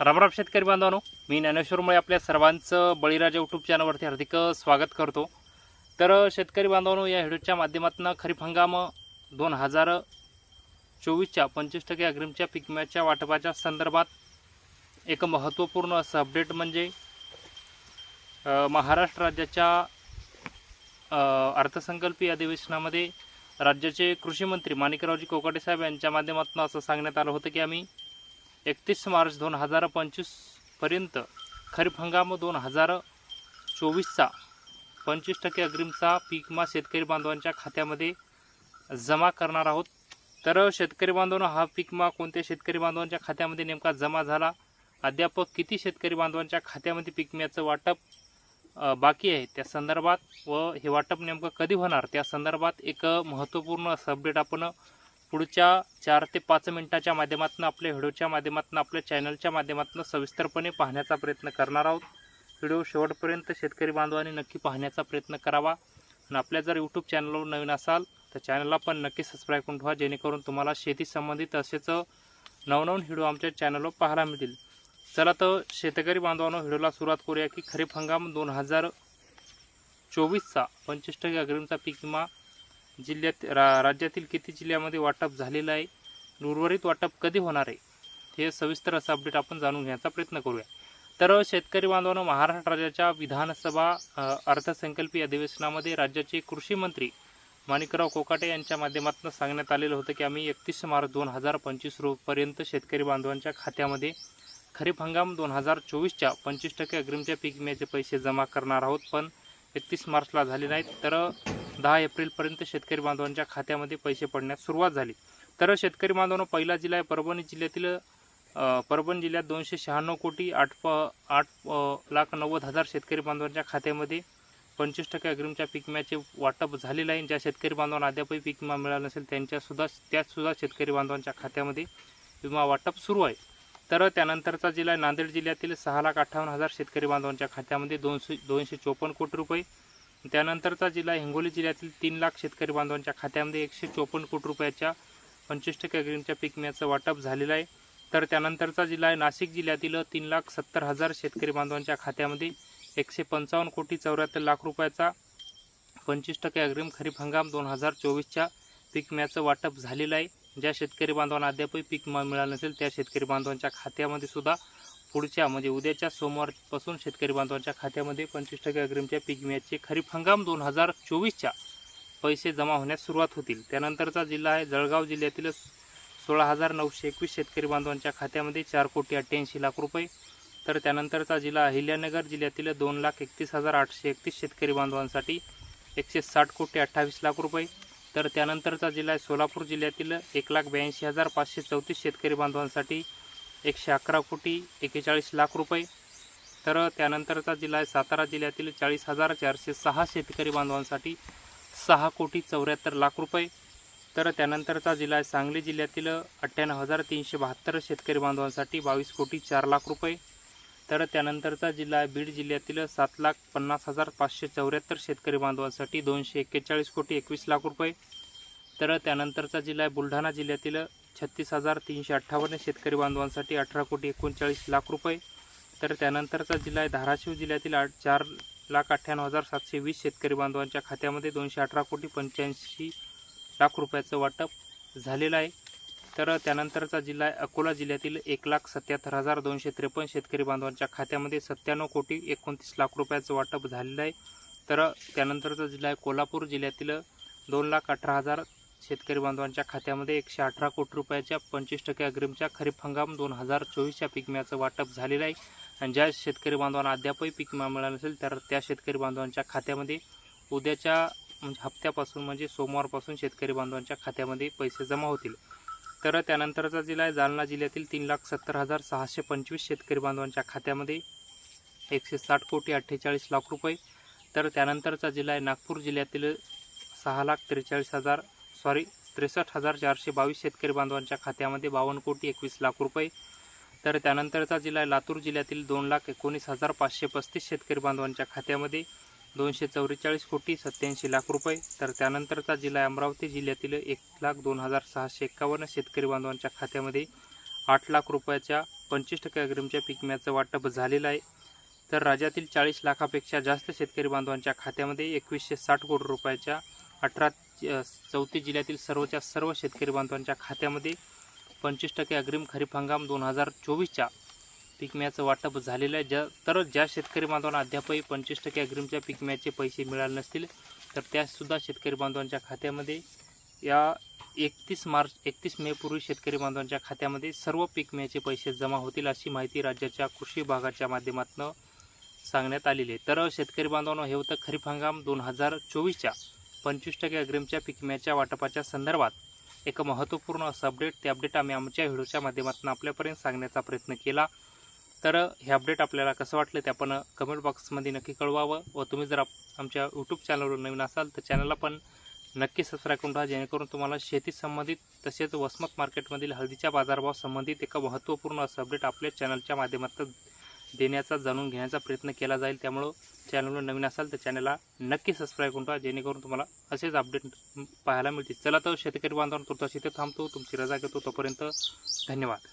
रामराम शेतकरी बांधवानो मी ज्ञानेश्वरमुळे आपल्या सर्वांचं बळीराजा यूट्यूब चॅनलवरती हार्दिक स्वागत करतो. तर शेतकरी बांधवानो या व्हिडिओच्या माध्यमातून खरीप हंगाम दोन हजार चोवीसच्या पंचवीस टक्के अग्रिमच्या पिकम्याच्या वाटपाच्या संदर्भात एक महत्त्वपूर्ण असं अपडेट म्हणजे महाराष्ट्र राज्याच्या अर्थसंकल्पीय अधिवेशनामध्ये राज्याचे कृषी मंत्री माणिकरावजी कोकाटे साहेब यांच्या माध्यमातून असं सांगण्यात आलं होतं की आम्ही एकतीस मार्च दोन हजार पंचवीसपर्यंत खरीप हंगाम दोन हजार चोवीसचा पंचवीस टक्के अग्रिमचा पीक शेतकरी बांधवांच्या खात्यामध्ये जमा करणार आहोत. तर शेतकरी बांधवांना हा पीक कोणत्या शेतकरी बांधवांच्या खात्यामध्ये नेमका जमा झाला? अद्याप किती शेतकरी बांधवांच्या खात्यामध्ये पिकम्याचं वाटप बाकी आहे? त्या संदर्भात व हे वाटप नेमकं कधी होणार? त्या संदर्भात एक महत्त्वपूर्ण असं अपडेट आपण पुढच्या चार ते पाच मिनिटाच्या माध्यमातून आपल्या व्हिडिओच्या माध्यमातून आपल्या चॅनलच्या माध्यमातून सविस्तरपणे पाहण्याचा प्रयत्न करणार आहोत. व्हिडिओ शेवटपर्यंत शेतकरी बांधवांनी नक्की पाहण्याचा प्रयत्न करावा. आणि आपल्या जर यूट्यूब चॅनलवर नवीन असाल तर चॅनलला पण नक्की सबस्क्राईब करून ठेवा जेणेकरून तुम्हाला शेती संबंधित असेच नवनवीन व्हिडिओ आमच्या चॅनलवर पाहायला मिळतील. चला तर शेतकरी बांधवांना व्हिडिओला सुरुवात करूया की खरीप हंगाम दोन हजार चोवीसचा पंचवीस टक्के अग्रिमचा पीक विमा जिल्ह्यात रा राज्यातील किती जिल्ह्यामध्ये वाटप झालेलं आहे आणि उर्वरित वाटप कधी होणार आहे हे सविस्तर असं अपडेट आपण जाणून घेण्याचा प्रयत्न करूया. तर शेतकरी बांधवांनो महाराष्ट्र राज्याच्या विधानसभा अर्थसंकल्पीय अधिवेशनामध्ये राज्याचे कृषी मंत्री माणिकराव कोकाटे यांच्या माध्यमातून सांगण्यात आलेलं होतं की आम्ही एकतीस मार्च दोन हजार पंचवीस रोपर्यंत शेतकरी बांधवांच्या खात्यामध्ये खरीप हंगाम दोन हजार चोवीसच्या पंचवीस टक्के अग्रिमच्या पीक विम्याचे पैसे जमा करणार आहोत पण एकतीस मार्चला झाले नाहीत. तर दहा एप्रिलपर्यंत शेतकरी बांधवांच्या खात्यामध्ये पैसे पडण्यास सुरुवात झाली. तर शेतकरी बांधवांनो पहिला जिल्हा आहे परभणी जिल्ह्यातील परभणी जिल्ह्यात दोनशे शहाण्णव कोटी आठ प आठ लाख नव्वद हजार शेतकरी बांधवांच्या खात्यामध्ये पंचवीस टक्के अग्रिमच्या पीक विम्याचे वाटप झालेलं आहे. ज्या शेतकरी बांधवांना अद्यापही पीक विमा मिळाला नसेल त्यांच्यासुद्धा त्याचसुद्धा शेतकरी बांधवांच्या खात्यामध्ये विमा वाटप सुरू आहे. तर त्यानंतरचा जिल्हा आहे नांदेड जिल्ह्यातील सहा लाख अठ्ठावन्न हजार शेतकरी बांधवांच्या खात्यामध्ये दोनशे दोनशे चोपन्न कोटी रुपये त्यानंतरचा जिल्हा हिंगोली जिल्ह्यातील तीन लाख शेतकरी बांधवांच्या खात्यामध्ये एकशे चोपन्न कोटी रुपयाच्या पंचवीस टक्के अग्रिमच्या पिकम्याचं वाटप झालेलं आहे. तर त्यानंतरचा जिल्हा आहे नाशिक जिल्ह्यातील तीन लाख सत्तर हजार शेतकरी बांधवांच्या खात्यामध्ये एकशे पंचावन्न कोटी चौऱ्याहत्तर लाख रुपयाचा पंचवीस टक्के अग्रिम खरीप हंगाम दोन हजार चोवीसच्या पिकम्याचं वाटप झालेलं आहे. ज्या शेतकरी बांधवांना अद्यापही पीक मिळालं नसेल त्या शेतकरी बांधवांच्या खात्यामध्ये सुद्धा पुढच्या म्हणजे उद्याच्या सोमवारपासून शेतकरी बांधवांच्या खात्यामध्ये पंचवीस टक्के अग्रिमच्या पीक विम्याचे खरीप हंगाम दोन हजार चोवीसच्या पैसे जमा होण्यास सुरुवात होतील. त्यानंतरचा जिल्हा आहे जळगाव जिल्ह्यातील सोळा हजार नऊशे एकवीस शेतकरी बांधवांच्या खात्यामध्ये चार कोटी अठ्ठ्याऐंशी लाख रुपये. तर त्यानंतरचा जिल्हा अहिल्यानगर जिल्ह्यातील दोन लाख एकतीस हजार आठशे एकतीस शेतकरी बांधवांसाठी एकशे साठ कोटी अठ्ठावीस लाख रुपये. तर त्यानंतरचा जिल्हा आहे सोलापूर जिल्ह्यातील एक लाख ब्याऐंशी हजार पाचशे चौतीस शेतकरी बांधवांसाठी एकशे अकरा कोटी एकेचाळीस लाख रुपये. तर त्यानंतरचा जिल्हा आहे सातारा जिल्ह्यातील चाळीस हजार चारशे सहा शेतकरी बांधवांसाठी सहा कोटी चौऱ्याहत्तर लाख रुपये. तर त्यानंतरचा जिल्हा आहे सांगली जिल्ह्यातील अठ्ठ्याण्णव हजार तीनशे बहात्तर शेतकरी बांधवांसाठी बावीस कोटी चार लाख रुपये. तर त्यानंतरचा जिल्हा आहे बीड जिल्ह्यातील सात लाख पन्नास हजार पाचशे चौऱ्याहत्तर शेतकरी बांधवांसाठी दोनशे एक्केचाळीस कोटी एकवीस लाख रुपये. तर त्यानंतरचा जिल्हा आहे बुलढाणा जिल्ह्यातील छत्तीस हजार तीनशे अठ्ठावन्न शेतकरी बांधवांसाठी अठरा कोटी एकोणचाळीस लाख रुपये. तर त्यानंतरचा जिल्हा आहे धाराशिव जिल्ह्यातील आठ चार लाख अठ्ठ्याण्णव हजार सातशे वीस शेतकरी बांधवांच्या खात्यामध्ये दोनशे अठरा कोटी पंच्याऐंशी लाख रुपयाचं वाटप झालेलं आहे. तर त्यानंतरचा जिल्हा आहे अकोला जिल्ह्यातील एक लाख सत्याहत्तर हजार दोनशे त्रेपन्न शेतकरी बांधवांच्या खात्यामध्ये सत्त्याण्णव कोटी एकोणतीस लाख रुपयाचं वाटप झालेलं आहे. तर त्यानंतरचा जिल्हा आहे कोल्हापूर जिल्ह्यातील दोन लाख अठरा हजार शेतकरी बांधवांच्या खात्यामध्ये एकशे अठरा कोटी रुपयाच्या पंचवीस टक्के अग्रिमच्या खरीप हंगाम दोन हजार चोवीसच्या पीक विम्याचं वाटप झालेलं आहे. आणि ज्या शेतकरी बांधवांना अद्यापही पीक विमा मिळाला नसेल तर त्या शेतकरी बांधवांच्या खात्यामध्ये उद्याच्या म्हणजे हप्त्यापासून म्हणजे सोमवारपासून शेतकरी बांधवांच्या खात्यामध्ये पैसे जमा होतील. तर त्यानंतरचा जिल्हा आहे जालना जिल्ह्यातील तीन लाख सत्तर हजार सहाशे पंचवीस शेतकरी बांधवांच्या खात्यामध्ये एकशे साठ कोटी अठ्ठेचाळीस लाख रुपये. तर त्यानंतरचा जिल्हा आहे नागपूर जिल्ह्यातील सहा लाख त्रेचाळीस हजार सॉरी त्रेसष्ट हजार चारशे बावीस शेतकरी बांधवांच्या खात्यामध्ये बावन्न कोटी एकवीस लाख रुपये. तर त्यानंतरचा जिल्हा आहे लातूर जिल्ह्यातील दोन लाख एकोणीस हजार पाचशे पस्तीस शेतकरी बांधवांच्या खात्यामध्ये दोनशे चौवेचाळीस कोटी सत्याऐंशी लाख रुपये. तर त्यानंतरचा जिल्हा आहे अमरावती जिल्ह्यातील एक लाख दोन हजार सहाशे एक्कावन्न शेतकरी बांधवांच्या खात्यामध्ये आठ लाख रुपयाच्या पंचवीस टक्के अग्रिमच्या पिकम्याचं वाटप झालेलं आहे. तर राज्यातील चाळीस लाखापेक्षा जास्त शेतकरी बांधवांच्या खात्यामध्ये एकवीसशे साठ कोटी रुपयाच्या अठरा चौथी जिल्ह्यातील सर्वच्या सर्व शेतकरी बांधवांच्या खात्यामध्ये पंचवीस टक्के अग्रिम खरीप हंगाम दोन हजार चोवीसच्या पिकम्याचं वाटप झालेलं आहे. ज्या तर ज्या शेतकरी बांधवांना अद्यापही पंचवीस टक्के अग्रिमच्या पिकम्याचे पैसे मिळाले नसतील तर त्यासुद्धा शेतकरी बांधवांच्या खात्यामध्ये या एकतीस मार्च एकतीस मे पूर्वी शेतकरी बांधवांच्या खात्यामध्ये सर्व पिकम्याचे पैसे जमा होतील अशी माहिती राज्याच्या कृषी विभागाच्या माध्यमातून सांगण्यात आलेली आहे. तर शेतकरी बांधवांना हे होतं खरीप हंगाम दोन हजार चोवीसच्या पंचवीस टक्के अग्रिमच्या पिकम्याच्या वाटपाच्या संदर्भात एक महत्त्वपूर्ण असं अपडेट ते अपडेट आम्ही आमच्या व्हिडिओच्या माध्यमातून आपल्यापर्यंत सांगण्याचा प्रयत्न केला. तर हे अपडेट आपल्याला कसं वाटलं ते आपण कमेंट बॉक्समध्ये नक्की कळवावं व तुम्ही जर आमच्या यूट्यूब चॅनलवर नवीन असाल तर चॅनलला पण नक्की सबस्क्राईब करून ठेवा जेणेकरून तुम्हाला शेती संबंधित तसेच वसमत मार्केटमधील हळदीच्या बाजारभाव संबंधित एक महत्त्वपूर्ण असं अपडेट आपल्या चॅनलच्या माध्यमातून देण्याचा जाणून घेण्याचा प्रयत्न केला जाईल. त्यामुळं चॅनलवर नवीन असाल तर चॅनलला नक्की सबस्क्राईब करून ठेवा. जेणेकरून तुम्हाला असेच अपडेट पाहायला मिळतील. चला तर शेतकरी बांधवांना तुर्तास इथे थांबतो. तुमची रजा घेतो. तोपर्यंत धन्यवाद.